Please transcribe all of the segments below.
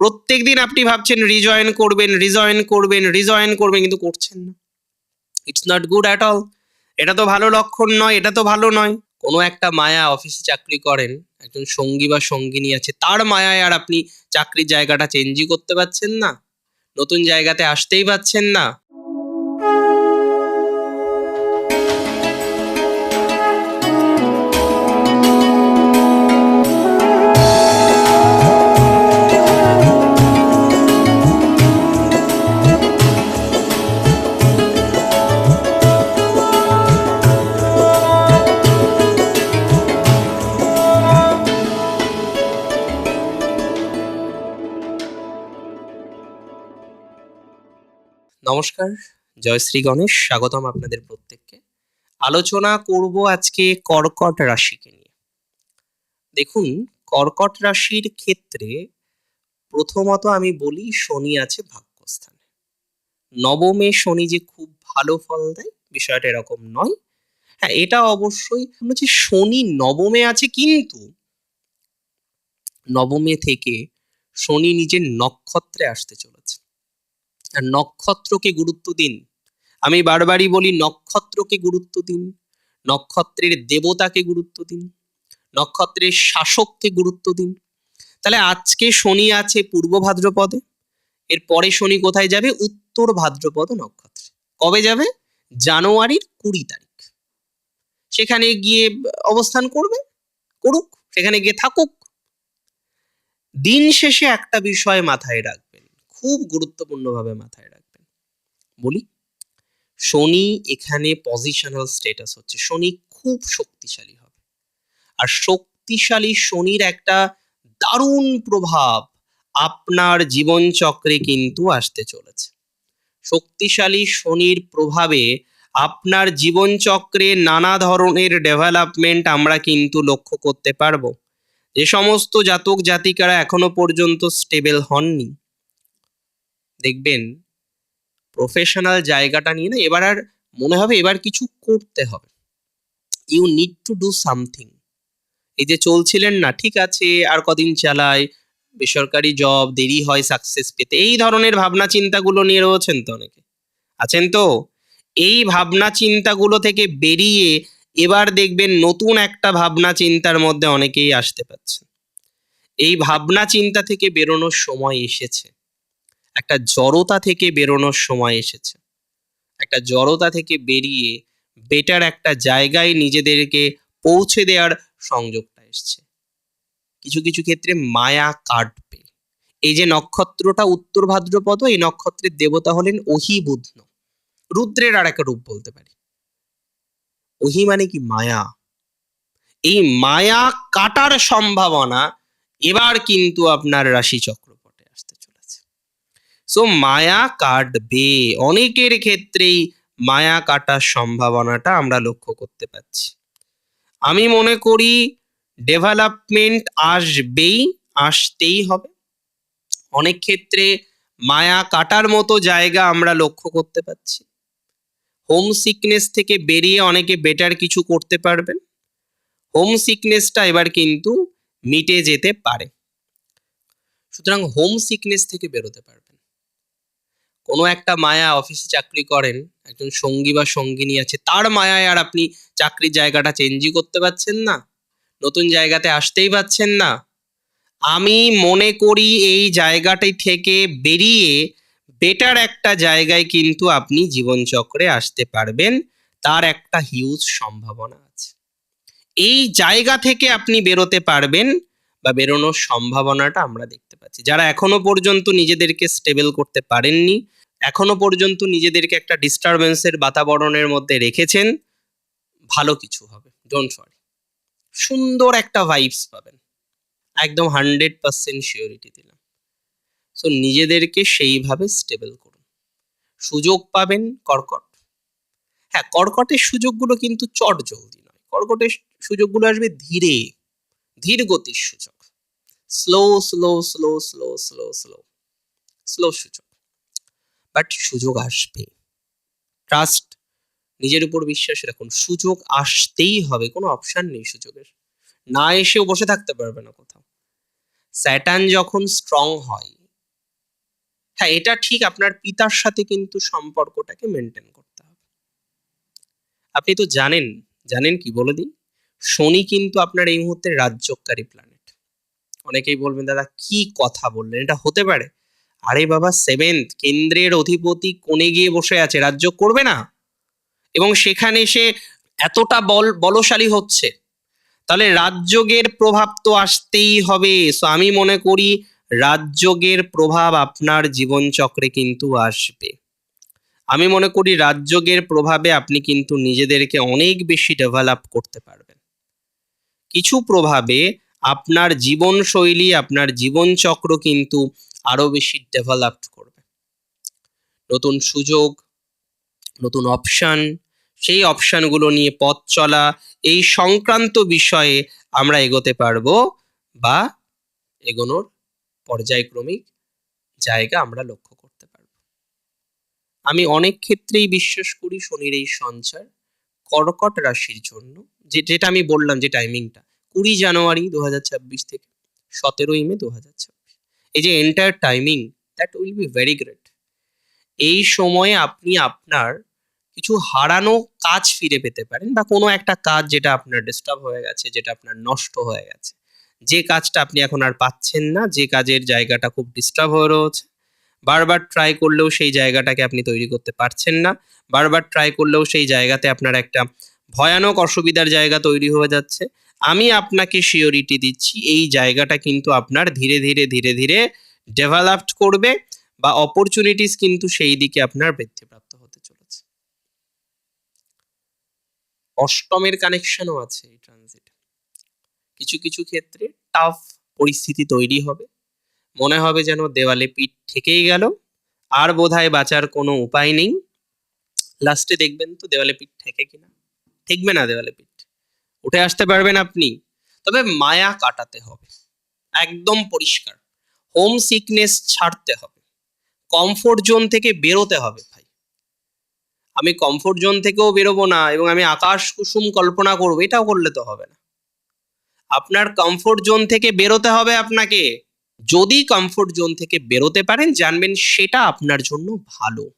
প্রত্যেক দিন আপনি ভাবছেন রিজয়েন করবেন রিজয়েন করবেন রিজয়েন করবেন, কিন্তু করছেন না। It's not good at all এটা তো ভালো লক্ষণ নয়, এটা তো ভালো নয়। কোনো একটা মায়া অফিসে চাকরি করেন, একজন সঙ্গী বা সঙ্গিনী আছে, তার মায়ায় আর আপনি চাকরির জায়গাটা চেঞ্জই করতে পারছেন না। নতুন জায়গাতে আসতেই পারছেন না। নমস্কার জয়শ্রী গণেশ, স্বাগতম আপনাদের প্রত্যেককে। আলোচনা করব আজকে কর্কট রাশিকে নিয়ে। দেখুন, কর্কট রাশির ক্ষেত্রে প্রথমত আমি বলি, শনি আছে ভাগ্যস্থানে। নবমে শনি যে খুব ভালো ফল দেয়, বিষয়টা এরকম নয়। হ্যাঁ এটা অবশ্যই হচ্ছে শনি নবমে আছে, কিন্তু নবমে থেকে শনি নিজের নক্ষত্রে আসতে চলেছে। নক্ষত্রকে গুরুত্ব দিন। আমি বারবারই বলি, নক্ষত্রকে গুরুত্ব দিন। নক্ষত্রের দেবতাকে গুরুত্ব দিন। নক্ষত্রের শাসককে গুরুত্ব দিন। তাহলে আজকে শনি আছে পূর্ব ভাদ্রপদে, এর পরে শনি কোথায় যাবে? উত্তর ভাদ্রপদ নক্ষত্রে। কবে যাবে? জানুয়ারির কুড়ি তারিখ। সেখানে গিয়ে অবস্থান করবে, করুক, সেখানে গিয়ে থাকুক। দিন শেষে একটা বিষয় মাথায় রাখবেন খুব গুরুত্বপূর্ণভাবে মাথায় রাখবেন। বলি, শনি এখানে পজিশনাল স্ট্যাটাস হচ্ছে। শনি খুব শক্তিশালী হবে। আর শক্তিশালী শনির একটা দারুণ প্রভাব আপনার জীবনচক্রে কিন্তু আসতে চলেছে। শক্তিশালী শনির প্রভাবে আপনার জীবনচক্রে নানা ধরনের ডেভেলপমেন্ট আমরা কিন্তু লক্ষ্য করতে পারব। যে সমস্ত জাতক জাতিকারা এখনও পর্যন্ত স্টেবল হননি। দেখবেন প্রফেশনাল জায়গাটা নিয়ে না, এবার আর মনে হবে এবার কিছু করতে হবে। You need to do something এই যে চলছিলেন না, ঠিক আছে, আর কদিন চালায়, বেসরকারি জব দেরি হয় সাকসেস পেতে, এই ধরনের ভাবনা চিন্তাগুলো নিয়ে রয়েছেন তো অনেকে। আছেন তো? এই ভাবনা চিন্তাগুলো থেকে বেরিয়ে এবার দেখবেন নতুন একটা ভাবনা চিন্তার মধ্যে অনেকেই আসতে পারছেন। এই ভাবনা চিন্তা থেকে বেরোনোর সময় এসেছে। একটা জড়তা থেকে বেরোনোর সময় এসেছে। একটা জড়তা থেকে বেরিয়ে বেটার একটা জায়গায় নিজেদেরকে পৌঁছে দেওয়ার সংযোগটা এসছে। কিছু কিছু ক্ষেত্রে মায়া কাটবে। এই যে নক্ষত্রটা উত্তর ভাদ্রপদ, এই নক্ষত্রের দেবতা হলেন অহিবুধ্ন রুদ্রের আর একটা রূপ বলতে পারি। অহি মানে কি? মায়া। এই মায়া কাটার সম্ভাবনা এবার কিন্তু আপনার রাশি চক্রপটে আসতে চলেছে সো মায়া কাটবে। অনেকের ক্ষেত্রেই মায়া কাটার সম্ভাবনাটা আমরা লক্ষ্য করতে পারছি। আমি মনে করি ডেভেলপমেন্ট আসবেই, আসতেই হবে। অনেক ক্ষেত্রে মায়া কাটার মতো জায়গা আমরা লক্ষ্য করতে পারছি। হোম সিকনেস থেকে বেরিয়ে অনেকে বেটার কিছু করতে পারবেন। হোম সিকনেসটা এবার কিন্তু মিটে যেতে পারে। সুতরাং হোম সিকনেস থেকে বেরোতে পারবেন। কোনো একটা মায়া অফিসে চাকরি করেন, একজন সঙ্গী বা সঙ্গিনী আছে, তার মায়ায় আর আপনি চাকরির জায়গাটা চেঞ্জই করতে পারছেন না, নতুন জায়গাতে আসতেই পারছেন না। আমি মনে করি এই জায়গাটি থেকে বেরিয়ে বেটার একটা জায়গায় কিন্তু আপনি জীবনচক্রে আসতে পারবেন, তার একটা হিউজ সম্ভাবনা আছে। এই জায়গা থেকে আপনি বেরোতে পারবেন বা বেরোনোর সম্ভাবনাটা আমরা দেখতে পাচ্ছি। যারা এখনও পর্যন্ত নিজেদেরকে স্টেবল করতে পারেননি এখনও পর্যন্ত নিজেদেরকে একটা ডিস্টারবেন্সের বাতাবরণের মধ্যে রেখেছেন। ভালো কিছু হবে ডোন্ট ওয়ারি সুন্দর একটা ভাইবস পাবেন। একদম হান্ড্রেড পার্সেন্ট শিওরিটি দিলাম। সো নিজেদেরকে সেইভাবে স্টেবল করুন। সুযোগ পাবেন কর্কট। হ্যাঁ কর্কটের সুযোগগুলো কিন্তু চট জলদি নয়। কর্কটের সুযোগগুলো আসবে ধীরে, ধীর গতির সুযোগ। Slow slow slow slow slow slow slow সুযোগ। বাট সুযোগ আসবে। ট্রাস্ট নিজের উপর বিশ্বাস রাখুন। সুযোগ আসতেই হবে, কোনো অপশন নেই সুযোগের। না এসেও বসে থাকতে পারবে না কোথাও। স্যাটার্ন যখন স্ট্রং হয় হ্যাঁ এটা ঠিক আপনার পিতার সাথে কিন্তু সম্পর্কটাকে মেনটেন করতে হবে। আপনি তো জানেন জানেন কি বলে দিই? শনি কিন্তু আপনার এই মুহূর্তে রাজ্যকারী প্ল্যানেট অনেকেই বলবেন, দাদা, কি কথা বললেন? এটা হতে পারে। আরে বাবা সেভেন্থ কেন্দ্রের অধিপতি কোণে গিয়ে বসে আছে, রাজ্য করবে না। এবং সেখানে সে এতটা বল, বলশালী হচ্ছে। তাহলে রাজযোগের প্রভাব তো আসতেই হবে। সো আমি মনে করি রাজযোগের প্রভাব আপনার জীবনচক্রে কিন্তু আসবে। আমি মনে করি রাজযোগের প্রভাবে আপনি কিন্তু নিজেদেরকে অনেক বেশি ডেভেলপ করতে পারবেন। কিছু প্রভাবে আপনার জীবনশৈলী, আপনার জীবনচক্র কিন্তু আরও বেশি ডেভেলপড করবে। নতুন সুযোগ, নতুন অপশন সেই অপশনগুলো নিয়ে পথ চলা, এই সংক্রান্ত বিষয়ে আমরা এগোতে পারব বা এগোনোর পর্যায়ক্রমিক জায়গা আমরা লক্ষ্য করতে পারব। আমি অনেক ক্ষেত্রেই বিশ্বাস করি শনির এই সঞ্চার কর্কট রাশির জন্য, যে যেটা আমি বললাম যে টাইমিংটা কুড়ি জানুয়ারি দু হাজার ছাব্বিশ থেকে সতেরোই মে দু এই যে entire timing that will be very great এই সময়ে আপনি আপনার কিছু হারানো কাজ ফিরে পেতে পারেন বা কোনো একটা কাজ যেটা আপনার ডিস্টার্ব হয়ে গেছে, যেটা আপনার নষ্ট হয়ে গেছে। যে কাজটা আপনি এখন আর পাচ্ছেন না, যে কাজের জায়গাটা খুব ডিস্টার্ব হয়ে রয়েছে, বারবার ট্রাই করলেও সেই জায়গাটাকে আপনি তৈরি করতে পারছেন না, বারবার ট্রাই করলেও সেই জায়গাতে আপনার একটা ভয়ানক অসুবিধার জায়গা তৈরি হয়ে যাচ্ছে আমি আপনাকে শিওরিটি দিচ্ছি, এই জায়গাটা কিন্তু আপনার ধীরে ধীরে ধীরে ধীরে ডেভেলপড করবে বা অপরচুনিটিস কিন্তু সেই দিকে আপনার বৃদ্ধিপ্রাপ্ত হতে চলেছে। অষ্টমের কানেকশনও আছে এই ট্রানজিট কিছু কিছু ক্ষেত্রে টাফ পরিস্থিতি তৈরি হবে। মনে হবে যেন দেওয়ালে পিঠ ঠেকেই গেল, আর বোধহয় বাঁচার কোনো উপায় নেই। লাস্টে দেখবেন তো দেওয়ালে পিঠ ঠেকে কিনা? ঠেকবে না দেওয়ালে পিঠ। উঠে আসতে পারবেন আপনি। তবে মায়া কাটাতে হবে। একদম পরিষ্কার। হোম সিকনেস ছাড়তে হবে। কমফোর্ট জোন থেকে বেরোতে হবে ভাই। আমি কমফোর্ট জোন থেকেও বেরোবো না এবং আমি আকাশ কুসুম কল্পনা করব, এটাও করলে তো হবে না। আপনার কমফোর্ট জোন থেকে বেরোতে হবে আপনাকে। যদি কমফোর্ট জোন থেকে বেরোতে পারেন, জানবেন সেটা আপনার জন্য ভালো।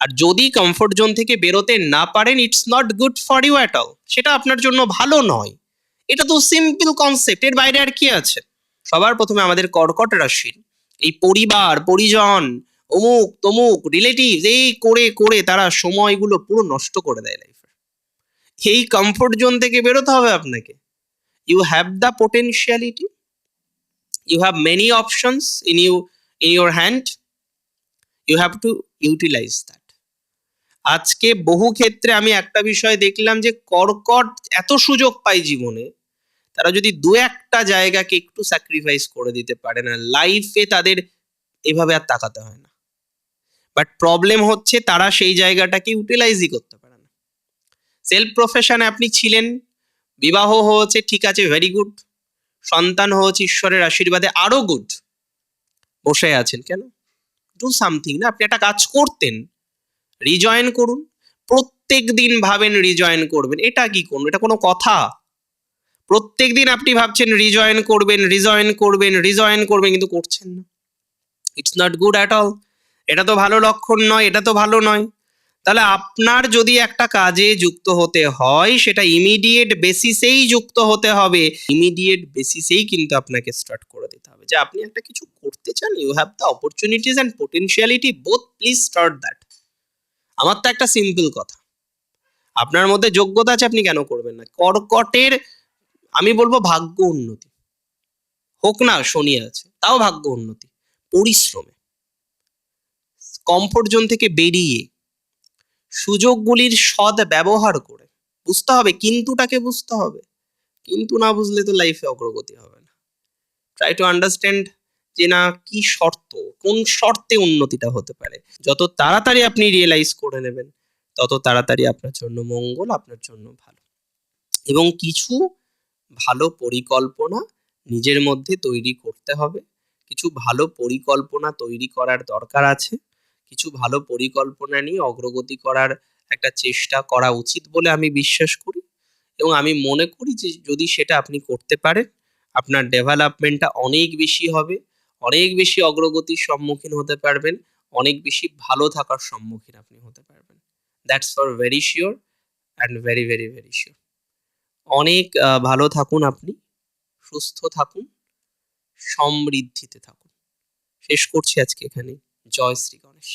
আর যদি কমফোর্ট জোন থেকে বেরোতে না পারেন it's not good for you at all সেটা আপনার জন্য ভালো নয়। এটা তো সিম্পল কনসেপ্ট এর বাইরে আর কি আছে? সবার প্রথমে আমাদের কর্কট রাশির এই পরিবার, পরিজন, অমুক, তমুক রিলেটিভ এই করে করে তারা সময়গুলো পুরো নষ্ট করে দেয় লাইফে এই কমফোর্ট জোন থেকে বেরোতে হবে আপনাকে। You have the potentiality you have many options in you in your hand you have to utilize that আজকে বহু ক্ষেত্রে আমি একটা বিষয় দেখলাম যে কর্কট এত সুযোগ পায় জীবনে, তারা যদি দু একটা জায়গাকে একটু স্যাক্রিফাইস করে দিতে পারে না লাইফে তাদের এভাবে আর তাকাতে হয় না। বাট প্রবলেম হচ্ছে তারা সেই জায়গাটাকে ইউটিলাইজই করতে পারে না। সেলফ প্রফেশনে আপনি ছিলেন, বিবাহ হয়েছে, ঠিক আছে ভেরি গুড সন্তান হয়েছে, ঈশ্বরের আশীর্বাদে আরও গুড বসে আছেন কেন? ডু সামথিং না, আপনি একটা কাজ করতেন। রিজয়েন করুন। প্রত্যেক দিন ভাবেন রিজয়েন করবেন। এটা কি কোন এটা কোনো কথা? প্রত্যেক দিন আপনি ভাবছেন রিজয়েন করবেন রিজয়েন করবেন রিজয়েন করবেন, কিন্তু করছেন না। It's not good at all এটা তো ভালো লক্ষণ নয়, এটা তো ভালো নয়। তাহলে আপনার যদি একটা কাজে যুক্ত হতে হয়, সেটা ইমিডিয়েট বেসিসেই যুক্ত হতে হবে। ইমিডিয়েট বেসিসেই কিন্তু আপনাকে স্টার্ট করে দিতে হবে। যে আপনি একটা কিছু করতে চান you have the opportunities and potentiality both please start that আমার তো একটা সিম্পল কথা। আপনার মধ্যে যোগ্যতা আছে আপনি কেন করবেন না? কর্কটের, আমি বলব ভাগ্য উন্নতি। হোক না, শনি আছে, তাও ভাগ্য উন্নতি। পরিশ্রমে। কমফোর্ট জোন থেকে বেরিয়ে সুযোগগুলির সদ ব্যবহার করে বুঝতে হবে কিন্তুটাকে বুঝতে হবে। কিন্তু না বুঝলে তো লাইফে অগ্রগতি হবে না। ট্রাই টু আন্ডারস্ট্যান্ড যে না, কি শর্ত? কোন শর্তে উন্নতিটা হতে পারে? যত তাড়াতাড়ি আপনি রিয়েলাইজ করে নেবেন, তত তাড়াতাড়ি আপনার জন্য মঙ্গল, আপনার জন্য ভালো। এবং কিছু ভালো পরিকল্পনা নিজের মধ্যে তৈরি করতে হবে। কিছু ভালো পরিকল্পনা তৈরি করার দরকার আছে। কিছু ভালো পরিকল্পনা নিয়ে অগ্রগতি করার একটা চেষ্টা করা উচিত বলে আমি বিশ্বাস করি। এবং আমি মনে করি যে যদি সেটা আপনি করতে পারেন, আপনার ডেভেলপমেন্টটা অনেক বেশি হবে। অনেক বেশি অগ্রগতির সম্মুখীন হতে পারবেন, অনেক বেশি ভালো থাকার সম্মুখীন আপনি হতে পারবেন। That's for very sure and very very very sure অনেক ভালো থাকুন আপনি, সুস্থ থাকুন, সমৃদ্ধিতে থাকুন। শেষ করছি আজকে এখানে। জয় শ্রী গণেশ।